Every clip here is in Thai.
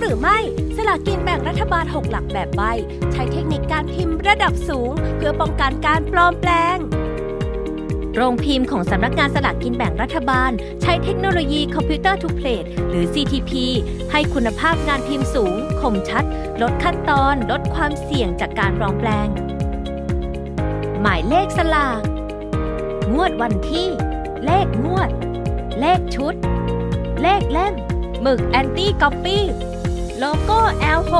หรือไม่ สลากกินแบ่งรัฐบาล 6 หลักแบบใบ ใช้เทคนิคการพิมพ์ระดับสูง เพื่อป้องกันการปลอมแปลง โรงพิมพ์ของสำนักงานสลากกินแบ่งรัฐบาล ใช้เทคโนโลยีคอมพิวเตอร์ทูเพลทหรือ CTP ให้คุณภาพงานพิมพ์สูง คมชัด ลดขั้นตอน ลดความเสี่ยงจากการปลอมแปลง หมายเลขสลาก งวดวันที่ เลขงวด เลขชุด เลขเล่มหมึกแอนตี้ก๊อปปี้ โลโก้ L6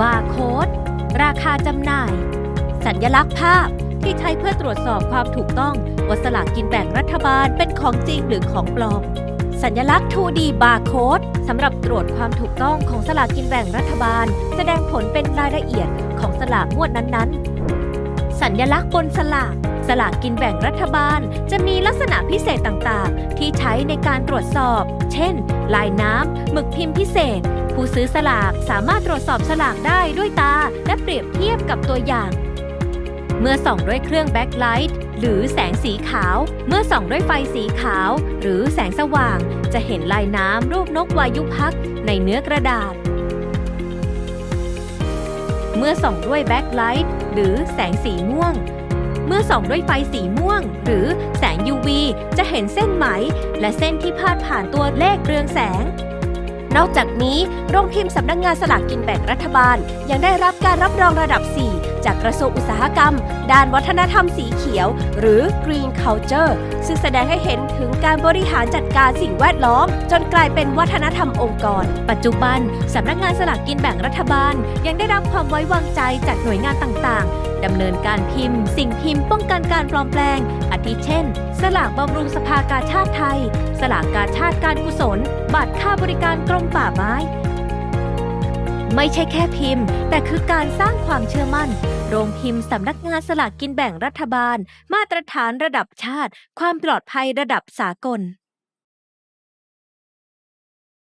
บาร์โค้ดราคาจำหน่าย สัญลักษณ์ภาพที่ใช้เพื่อตรวจสอบความถูกต้องว่าสลากกินแบ่งรัฐบาลเป็นของจริงหรือของปลอม สัญลักษณ์ 2D บาร์โค้ดสำหรับตรวจความถูกต้องของสลากกินแบ่งรัฐบาล แสดงผลเป็นรายละเอียดของสลากงวดนั้นๆ สัญลักษณ์บนสลากสลากกินแบ่งรัฐบาล จะมีลักษณะพิเศษต่างๆ ที่ใช้ในการตรวจสอบ เช่น ลายน้ำหมึกพิมพ์พิเศษ ผู้ซื้อสลากสามารถตรวจสอบสลากได้ด้วยตา และเปรียบเทียบกับตัวอย่าง เมื่อส่องด้วยเครื่องแบ็คไลท์หรือแสงสีขาว เมื่อส่องด้วยไฟสีขาว หรือแสงสว่าง จะเห็นลายน้ำรูปนกวายุพักในเนื้อกระดาษ เมื่อส่องด้วยแบ็คไลท์หรือแสงสีม่วง เมื่อส่องด้วยไฟสีม่วง หรือแสง UV จะเห็นเส้น และเส้นที่พาดผ่านตัวเลขเรืองแสง นอกจากนี้ โรงพิมพ์สำนักงงานสลากกินแบ่งรัฐบาล ยังได้รับการรับรองระดับ 4 จากกระทรวงอุตสาหกรรม ด้านวัฒนธรรมสีเขียว หรือ Green Culture ซึ่งแสดงให้เห็นถึงการบริหารจัดการสิ่งแวดล้อม จนกลายเป็นวัฒนธรรมองค์กร ปัจจุบันสำนักงานสลากกินแบ่งรัฐบาล ยังได้รับความไว้วางใจจากหน่วยงานต่างๆดำเนินการพิมพ์ สิ่งพิมพ์ป้องกันการปลอมแปลงอาทิเช่นสลากบำรุงสภากาชาติไทย สลากกาชาติการกุศล บัตรค่าบริการกรมป่าไม้ ไม่ใช่แค่พิมพ์ แต่คือการสร้างความเชื่อมั่น โรงพิมพ์สำนักงานสลากกินแบ่งรัฐบาล มาตรฐานระดับชาติ ความปลอดภัยระดับสากล